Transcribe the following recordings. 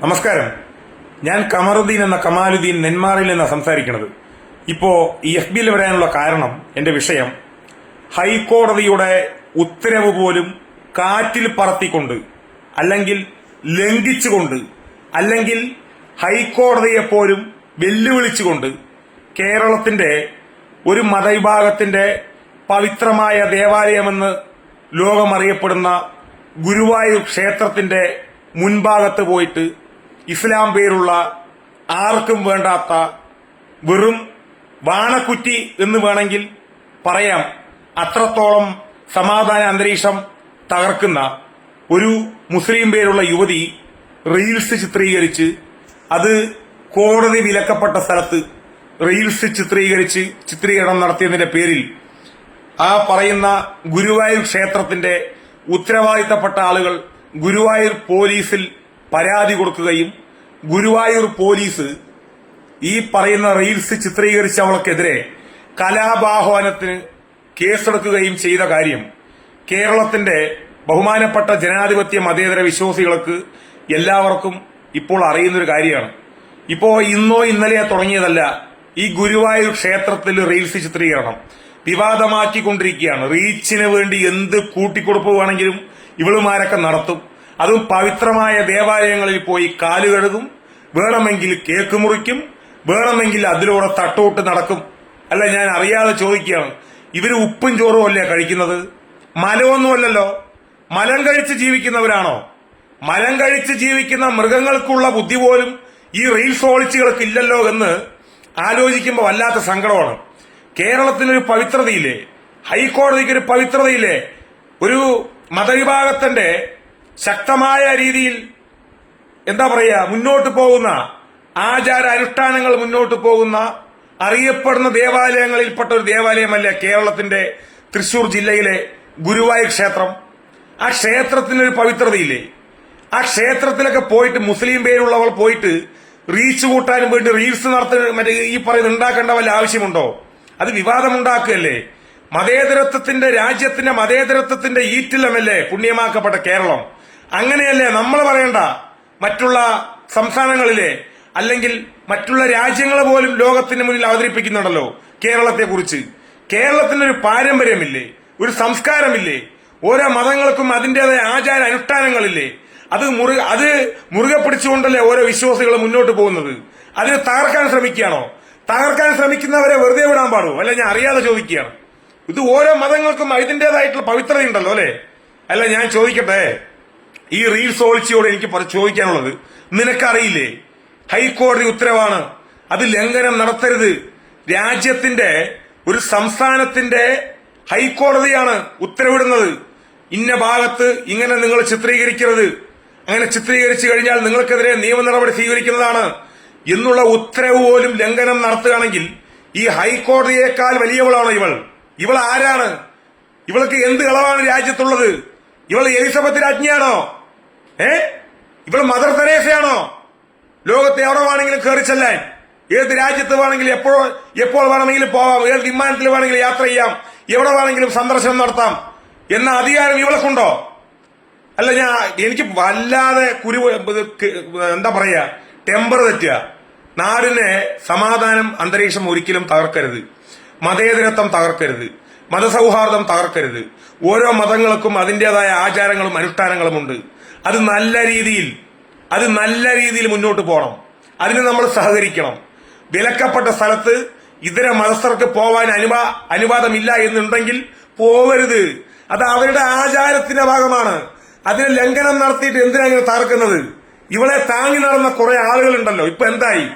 നമസ്കാരം. ഞാൻ കമറുദ്ദീൻ എന്ന കമാലുദ്ദീൻ നെന്മാറിൽ നിന്ന് സംസാരിക്കുന്നത്. ഇപ്പോ ഈ എഫ് ബിയിൽ വരാനുള്ള കാരണം എന്റെ വിഷയം ഹൈക്കോടതിയുടെ ഉത്തരവ് പോലും കാറ്റിൽ പറത്തിക്കൊണ്ട് അല്ലെങ്കിൽ ലംഘിച്ചുകൊണ്ട് അല്ലെങ്കിൽ ഹൈക്കോടതിയെ പോലും വെല്ലുവിളിച്ചുകൊണ്ട് കേരളത്തിന്റെ ഒരു മതവിഭാഗത്തിന്റെ പവിത്രമായ ദേവാലയമെന്ന് ലോകമറിയപ്പെടുന്ന ഗുരുവായൂർ ക്ഷേത്രത്തിന്റെ മുൻഭാഗത്ത് പോയിട്ട് ഇസ്ലാം പേരുള്ള ആർക്കും വേണ്ടാത്ത വെറും വാണക്കുറ്റി എന്ന് വേണമെങ്കിൽ പറയാം. അത്രത്തോളം സമാധാന അന്തരീക്ഷം തകർക്കുന്ന ഒരു മുസ്ലിം പേരുള്ള യുവതി റീൽസ് ചിത്രീകരിച്ച് അത് കോടതി വിലക്കപ്പെട്ട സ്ഥലത്ത് റീൽസ് ചിത്രീകരിച്ച് ചിത്രീകരണം നടത്തിയതിന്റെ പേരിൽ ആ പറയുന്ന ഗുരുവായൂർ ക്ഷേത്രത്തിന്റെ ഉത്തരവാദിത്തപ്പെട്ട ആളുകൾ ഗുരുവായൂർ പോലീസിൽ പരാതി കൊടുക്കുകയും ഗുരുവായൂർ പോലീസ് ഈ പറയുന്ന റീൽസ് ചിത്രീകരിച്ചവൾക്കെതിരെ കലാപാഹ്വാനത്തിന് കേസെടുക്കുകയും ചെയ്ത കാര്യം കേരളത്തിന്റെ ബഹുമാനപ്പെട്ട ജനാധിപത്യ മതേതര വിശ്വാസികൾക്ക് എല്ലാവർക്കും ഇപ്പോൾ അറിയുന്നൊരു കാര്യമാണ്. ഇപ്പോ ഇന്നോ ഇന്നലെയോ തുടങ്ങിയതല്ല ഈ ഗുരുവായൂർ ക്ഷേത്രത്തിൽ റീൽസ് ചിത്രീകരണം വിവാദമാക്കിക്കൊണ്ടിരിക്കുകയാണ്. റീച്ചിന് വേണ്ടി എന്ത് കൂട്ടിക്കൊടുപ്പ് വേണമെങ്കിലും ഇവളുമാരൊക്കെ നടത്തും. അതും പവിത്രമായ ദേവാലയങ്ങളിൽ പോയി കാലുകഴുകും വേണമെങ്കിൽ കേക്ക് മുറിക്കും. വേണമെങ്കിൽ അതിലൂടെ തട്ടോട്ട് നടക്കും. അല്ല ഞാൻ അറിയാതെ ചോദിക്കുകയാണ്. ഇവർ ഉപ്പും ചോറും അല്ലേ കഴിക്കുന്നത്? മലമൊന്നുമല്ലല്ലോ മലം കഴിച്ച് ജീവിക്കുന്നവരാണോ? മലം കഴിച്ച് ജീവിക്കുന്ന മൃഗങ്ങൾക്കുള്ള ബുദ്ധി പോലും ഈ റീൽസ് ഓളിച്ചുകൾക്ക് ഇല്ലല്ലോ എന്ന് ആലോചിക്കുമ്പോൾ വല്ലാത്ത സങ്കടമാണ്. കേരളത്തിനൊരു പവിത്രതയില്ലേ? ഹൈക്കോടതിക്ക് ഒരു പവിത്രതയില്ലേ? ഒരു മതവിഭാഗത്തിന്റെ ശക്തമായ രീതിയിൽ എന്താ പറയുക മുന്നോട്ട് പോകുന്ന ആചാര അനുഷ്ഠാനങ്ങൾ മുന്നോട്ട് പോകുന്ന അറിയപ്പെടുന്ന ദേവാലയങ്ങളിൽപ്പെട്ട ഒരു ദേവാലയമല്ല കേരളത്തിന്റെ തൃശൂർ ജില്ലയിലെ ഗുരുവായൂർ ക്ഷേത്രം. ആ ക്ഷേത്രത്തിനൊരു പവിത്രതയില്ലേ? ആ ക്ഷേത്രത്തിലൊക്കെ പോയിട്ട് മുസ്ലിം പേരുള്ളവൾ പോയിട്ട് റീച്ച് കൂട്ടാനും വേണ്ടി റീൽസ് നടത്തുന്ന മറ്റേ ഈ പറയുന്ന ഉണ്ടാക്കേണ്ട വല്ല ആവശ്യമുണ്ടോ? അത് വിവാദമുണ്ടാക്കുകയല്ലേ? മതേതരത്വത്തിന്റെ രാജ്യത്തിന്റെ മതേതരത്വത്തിന്റെ ഈറ്റിലമല്ലേ പുണ്യമാക്കപ്പെട്ട കേരളം? അങ്ങനെയല്ലേ നമ്മൾ പറയണ്ട? മറ്റുള്ള സംസ്ഥാനങ്ങളിലെ അല്ലെങ്കിൽ മറ്റുള്ള രാജ്യങ്ങൾ പോലും ലോകത്തിന് മുന്നിൽ അവതരിപ്പിക്കുന്നുണ്ടല്ലോ കേരളത്തെ കുറിച്ച് കേരളത്തിന് ഒരു പാരമ്പര്യമില്ലേ? ഒരു സംസ്കാരമില്ലേ? ഓരോ മതങ്ങൾക്കും അതിന്റേതായ ആചാര അനുഷ്ഠാനങ്ങളില്ലേ? അത് മുറു അത് മുറുകെ പിടിച്ചുകൊണ്ടല്ലേ ഓരോ വിശ്വാസികൾ മുന്നോട്ട് പോകുന്നത്? അതിന് തകർക്കാൻ ശ്രമിക്കുകയാണോ? തകർക്കാൻ ശ്രമിക്കുന്നവരെ വെറുതെ വിടാൻ പാടുമോ അല്ല ഞാൻ അറിയാതെ ചോദിക്കുകയാണ്. ഇത് ഓരോ മതങ്ങൾക്കും അതിന്റേതായിട്ടുള്ള പവിത്രതയുണ്ടല്ലോ അല്ലെ? അല്ല ഞാൻ ചോദിക്കട്ടെ? ഈ റീൽസ് ഓളിച്ചിയോട് എനിക്ക് ചോദിക്കാനുള്ളത്. നിനക്കറിയില്ലേ? ഹൈക്കോടതി ഉത്തരവാണ്. അത് ലംഘനം നടത്തരുത്. രാജ്യത്തിന്റെ ഒരു സംസ്ഥാനത്തിന്റെ ഹൈക്കോടതിയാണ് ഉത്തരവിടുന്നത്. ഇന്ന ഭാഗത്ത് ഇങ്ങനെ നിങ്ങൾ ചിത്രീകരിക്കരുത്. അങ്ങനെ ചിത്രീകരിച്ചു കഴിഞ്ഞാൽ നിങ്ങൾക്കെതിരെ നിയമ നടപടി സ്വീകരിക്കുന്നതാണ്. എന്നുള്ള ഉത്തരവ് പോലും ലംഘനം നടത്തുകയാണെങ്കിൽ ഈ ഹൈക്കോടതിയേക്കാൾ വലിയവളാണ് ഇവൾ? ഇവൾ ആരാണ്? ഇവൾക്ക് എന്ത് ഇളവാണ് രാജ്യത്തുള്ളത്? ഇവൾ എലിസബത്ത് രാജ്ഞിയാണോ? ഏ? ഇവൾ മദർ തെരേസയാണോ? ലോകത്തെ എവിടെ വേണമെങ്കിലും കയറി ചെല്ലാൻ. ഏത് രാജ്യത്ത് വേണമെങ്കിലും എപ്പോ എപ്പോൾ വേണമെങ്കിലും പോവാം. ഏത് വിമാനത്തിൽ വേണമെങ്കിലും യാത്ര ചെയ്യാം. എവിടെ വേണമെങ്കിലും സന്ദർശനം നടത്താം. എന്ന അധികാരം ഇവൾക്കുണ്ടോ? അല്ല ഞാൻ എനിക്ക് വല്ലാതെ കുരു എന്താ പറയാ? ടെമ്പർ തെറ്റുക. നാടിനെ സമാധാനം അന്തരീക്ഷം ഒരിക്കലും തകർക്കരുത്. മതേതരത്വം തകർക്കരുത്. മതസൗഹാർദ്ദം തകർക്കരുത്. ഓരോ മതങ്ങൾക്കും അതിന്റെതായ ആചാരങ്ങളും അനുഷ്ഠാനങ്ങളുമുണ്ട് അത് നല്ല രീതിയിൽ അത് നല്ല രീതിയിൽ മുന്നോട്ട് പോകണം അതിന് നമ്മൾ സഹകരിക്കണം. വിലക്കപ്പെട്ട സ്ഥലത്ത് ഇതര മതസ്ഥർക്ക് പോവാൻ അനുവാ അനുവാദമില്ല എന്നുണ്ടെങ്കിൽ പോവരുത് അത് അവരുടെ ആചാരത്തിന്റെ ഭാഗമാണ്. അതിന് ലംഘനം നടത്തിയിട്ട് എന്തിനാ ഇങ്ങനെ തകർക്കുന്നത്? ഇവളെ താങ്ങി നടന്ന കുറെ ആളുകളുണ്ടല്ലോ. ഇപ്പൊ എന്തായി?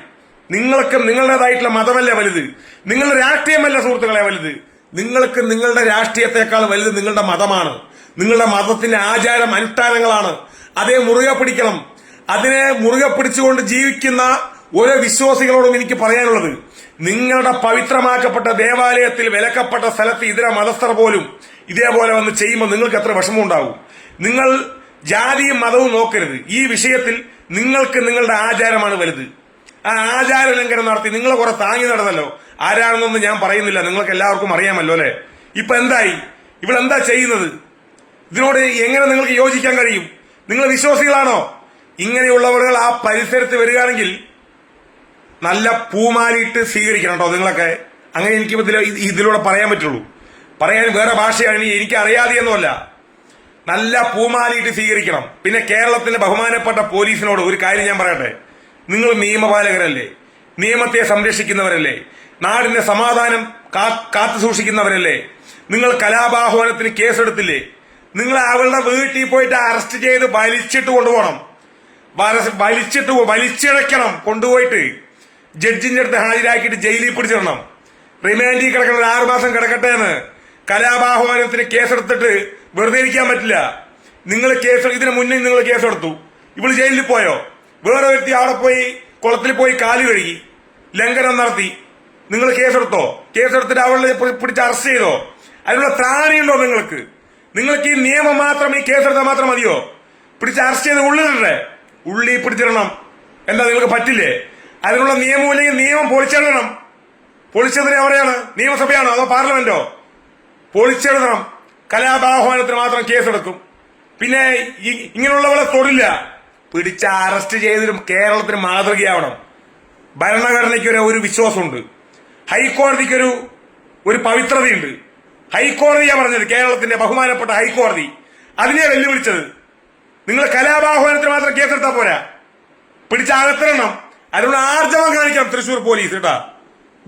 നിങ്ങൾക്ക് നിങ്ങളുടേതായിട്ടുള്ള മതമല്ലേ വലുത്? നിങ്ങളുടെ രാഷ്ട്രീയമല്ല സുഹൃത്തുക്കളെ വലുത്? നിങ്ങൾക്ക് നിങ്ങളുടെ രാഷ്ട്രീയത്തെക്കാൾ വലുത് നിങ്ങളുടെ മതമാണ്. നിങ്ങളുടെ മതത്തിന്റെ ആചാരം അനുഷ്ഠാനങ്ങളാണ്. അതേ മുറുകെ പിടിക്കണം. അതിനെ മുറുകെ പിടിച്ചുകൊണ്ട് ജീവിക്കുന്ന ഓരോ വിശ്വാസികളോടും എനിക്ക് പറയാനുള്ളത് നിങ്ങളുടെ പവിത്രമാക്കപ്പെട്ട ദേവാലയത്തിൽ വിലക്കപ്പെട്ട സ്ഥലത്ത് ഇതര മതസ്ഥർ പോലും ഇതേപോലെ വന്ന് ചെയ്യുമ്പോൾ നിങ്ങൾക്ക് എത്ര വിഷമമുണ്ടാവും. നിങ്ങൾ ജാതിയും മതവും നോക്കരുത്. ഈ വിഷയത്തിൽ നിങ്ങൾക്ക് നിങ്ങളുടെ ആചാരമാണ് വലുത്. ആ ആചാര ലംഘനം നടത്തി. നിങ്ങൾ കുറെ താങ്ങി നടന്നല്ലോ. ആരാണെന്നൊന്നും ഞാൻ പറയുന്നില്ല. നിങ്ങൾക്ക് എല്ലാവർക്കും അറിയാമല്ലോ അല്ലെ? ഇപ്പൊ എന്തായി? ഇവളെന്താ ചെയ്യുന്നത്? ഇതിനോട് എങ്ങനെ നിങ്ങൾക്ക് യോജിക്കാൻ കഴിയും? നിങ്ങൾ വിശ്വാസികളാണോ? ഇങ്ങനെയുള്ളവർ ആ പരിസരത്ത് വരികയാണെങ്കിൽ നല്ല പൂമാലിയിട്ട് സ്വീകരിക്കണം കേട്ടോ നിങ്ങളൊക്കെ. അങ്ങനെ എനിക്ക് ഇതിലൂടെ പറയാൻ പറ്റുള്ളൂ. പറയാൻ വേറെ ഭാഷയാണ്. എനിക്ക് അറിയാതെയൊന്നുമല്ല. നല്ല പൂമാലിയിട്ട് സ്വീകരിക്കണം. പിന്നെ കേരളത്തിന്റെ ബഹുമാനപ്പെട്ട പോലീസിനോട് ഒരു കാര്യം ഞാൻ പറയട്ടെ. നിങ്ങൾ നിയമപാലകരല്ലേ? നിയമത്തെ സംരക്ഷിക്കുന്നവരല്ലേ? നാടിന്റെ സമാധാനം കാത്തു സൂക്ഷിക്കുന്നവരല്ലേ? നിങ്ങൾ കലാപാഹ്വാനത്തിന് കേസെടുത്തില്ലേ? നിങ്ങൾ അവളുടെ വീട്ടിൽ പോയിട്ട് അറസ്റ്റ് ചെയ്ത് വലിച്ചിട്ട് കൊണ്ടുപോകണം. വലിച്ചിട്ട് വലിച്ചിഴക്കണം കൊണ്ടുപോയിട്ട്. ജഡ്ജിന്റെ അടുത്ത് ഹാജരാക്കിയിട്ട് ജയിലിൽ പിടിച്ചിടണം. റിമാൻഡിൽ കിടക്കണം ഒരു ആറുമാസം കിടക്കട്ടെ എന്ന്. കലാപാഹ്വാനത്തിന് കേസെടുത്തിട്ട് വെറുതെ ഇരിക്കാൻ പറ്റില്ല. നിങ്ങൾ കേസ് ഇതിനു മുന്നേ നിങ്ങൾ കേസെടുത്തു. ഇവൾ ജയിലിൽ പോയോ? വേറെ വ്യക്തി അവിടെ പോയി കുളത്തിൽ പോയി കാൽ കഴുകി ലംഘനം നടത്തി. നിങ്ങൾ കേസെടുത്തോ? കേസെടുത്തിട്ട് അവളെ പിടിച്ച് അറസ്റ്റ് ചെയ്തോ? അതിനുള്ള ത്രാണിയുണ്ടോ നിങ്ങൾക്ക്? നിങ്ങൾക്ക് ഈ നിയമം മാത്രം ഈ കേസെടുത്താൽ മാത്രം മതിയോ? പിടിച്ച് അറസ്റ്റ് ചെയ്ത് ഉള്ളിലിടേ ഉള്ളി പിടിച്ചിടണം. എന്താ നിങ്ങൾക്ക് പറ്റില്ലേ? അതിനുള്ള നിയമം ഇല്ലെങ്കിൽ നിയമം പൊളിച്ചെഴുതണം പൊളിച്ചെതിരെ എവിടെയാണ് നിയമസഭയാണോ അതോ പാർലമെന്റോ? പൊളിച്ചെഴുതണം കലാപാഹ്വാനത്തിന് മാത്രം കേസെടുക്കും. പിന്നെ ഇങ്ങനെയുള്ളവളെ തൊടില്ല. പിടിച്ച് അറസ്റ്റ് ചെയ്തിട്ടും കേരളത്തിന് മാതൃകയാവണം. ഭരണഘടനയ്ക്ക് ഒരു ഒരു വിശ്വാസമുണ്ട്. ഹൈക്കോടതിക്കൊരു ഒരു പവിത്രതയുണ്ട്. ഹൈക്കോടതിയാ പറഞ്ഞത് കേരളത്തിന്റെ ബഹുമാനപ്പെട്ട ഹൈക്കോടതി. അതിനെ വെല്ലുവിളിച്ചത് നിങ്ങൾ കലാപാഹ്വാനത്തിന് മാത്രം കേസെടുത്താൽ പോരാ. പിടിച്ച അകത്തിരണം അതിനുള്ള ആർജവം കാണിക്കണം തൃശൂർ പോലീസ് കേട്ടാ.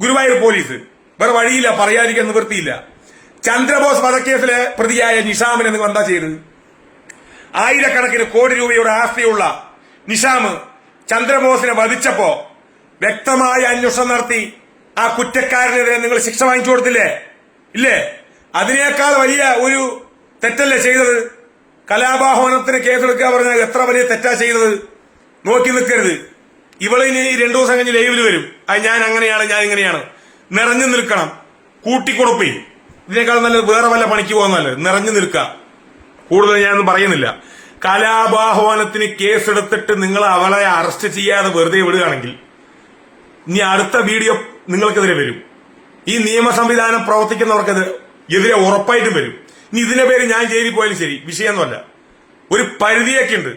ഗുരുവായൂർ പോലീസ്. വേറെ വഴിയില്ല പറയാതിരിക്കാൻ നിവൃത്തിയില്ല. ചന്ദ്രബോസ് വധക്കേസിലെ പ്രതിയായ നിഷാമിനെ നിങ്ങൾ എന്താ ചെയ്തത് ആയിരക്കണക്കിന് കോടി രൂപയുടെ ആസ്തിയുള്ള നിഷാം ചന്ദ്രബോസിനെ വധിച്ചപ്പോ വ്യക്തമായ അന്വേഷണം നടത്തി ആ കുറ്റക്കാരനെതിരെ നിങ്ങൾ ശിക്ഷ വാങ്ങിച്ചു കൊടുത്തില്ലേ? ഇല്ലേ? അതിനേക്കാൾ വലിയ ഒരു തെറ്റല്ലേ ചെയ്തത്? കലാപാഹ്വാനത്തിന് കേസെടുക്കുക പറഞ്ഞാൽ എത്ര വലിയ തെറ്റാ ചെയ്തത്? നോക്കി നിൽക്കരുത്. ഇവളിനി രണ്ടു ദിവസം കഴിഞ്ഞ് ലൈവിൽ വരും. അത് ഞാൻ അങ്ങനെയാണ് ഞാൻ ഇങ്ങനെയാണ്. നിറഞ്ഞു നിൽക്കണം. കൂട്ടിക്കൊടുപ്പി. ഇതിനേക്കാൾ നല്ലത് വേറെ വല്ല പണിക്ക് പോകുന്നല്ലേ നിറഞ്ഞു നിൽക്കുക. കൂടുതൽ ഞാനൊന്നും പറയുന്നില്ല. കലാപാഹ്വാനത്തിന് കേസെടുത്തിട്ട് നിങ്ങൾ അവളെ അറസ്റ്റ് ചെയ്യാതെ വെറുതെ വിടുകയാണെങ്കിൽ ഇനി അടുത്ത വീഡിയോ നിങ്ങൾക്കെതിരെ വരും. ഈ നിയമ സംവിധാനം പ്രവർത്തിക്കുന്നവർക്കെതിരെ എതിരെ ഉറപ്പായിട്ടും വരും. ഇനി ഇതിന്റെ പേര് ഞാൻ ജയിലിൽ പോയാലും ശരി. വിഷയമൊന്നുമല്ല. ഒരു പരിധിയൊക്കെ ഉണ്ട്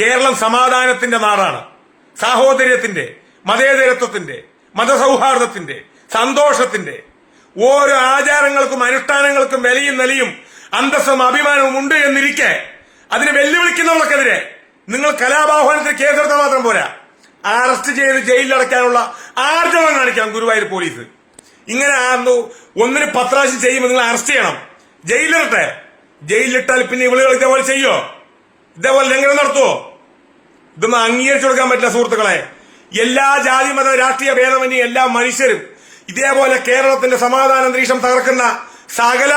കേരളം സമാധാനത്തിന്റെ നാടാണ്. സാഹോദര്യത്തിന്റെ മതേതരത്വത്തിന്റെ മതസൗഹാർദ്ദത്തിന്റെ സന്തോഷത്തിന്റെ ഓരോ ആചാരങ്ങൾക്കും അനുഷ്ഠാനങ്ങൾക്കും വിലയും നിലയും അന്തസ്സും അഭിമാനവും ഉണ്ട് എന്നിരിക്കെ. അതിനെ വെല്ലുവിളിക്കുന്നവർക്കെതിരെ നിങ്ങൾ കലാപാഹ്വാനത്തിന് കേസെടുത്താൽ മാത്രം പോരാ. അറസ്റ്റ് ചെയ്ത് ജയിലിൽ അടയ്ക്കാനുള്ള ആർജവം കാണിക്കണം ഗുരുവായൂർ പോലീസ്. ഇങ്ങനെ ആന്നു ഒന്നിന് പത്രാശം ചെയ്യുമ്പോൾ നിങ്ങൾ അറസ്റ്റ് ചെയ്യണം. ജയിലിലിട്ടെ ജയിലിലിട്ടാൽ പിന്നെ ഇവളുകൾ ഇതേപോലെ ചെയ്യോ? ഇതേപോലെ ലംഘനം നടത്തുവോ? ഇതൊന്നും അംഗീകരിച്ചു കൊടുക്കാൻ പറ്റില്ല സുഹൃത്തുക്കളെ. എല്ലാ ജാതി മത രാഷ്ട്രീയ ഭേദമന്യേ എല്ലാ മനുഷ്യരും ഇതേപോലെ കേരളത്തിന്റെ സമാധാന അന്തരീക്ഷം തകർക്കുന്ന സകല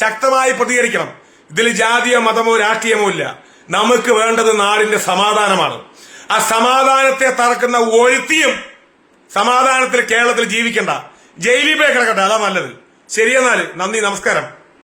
ശക്തമായി പ്രതികരിക്കണം. ഇതിൽ ജാതിയോ മതമോ രാഷ്ട്രീയമോ ഇല്ല. നമുക്ക് വേണ്ടത് നാടിന്റെ സമാധാനമാണ്. ആ സമാധാനത്തെ തറക്കുന്ന ഒരുത്തിയും സമാധാനത്തിൽ കേരളത്തിൽ ജീവിക്കണ്ട. ജയിലിൽ കിടക്കട്ടെ അതാ നല്ലത്. ശരിയെന്നാൽ നന്ദി നമസ്കാരം.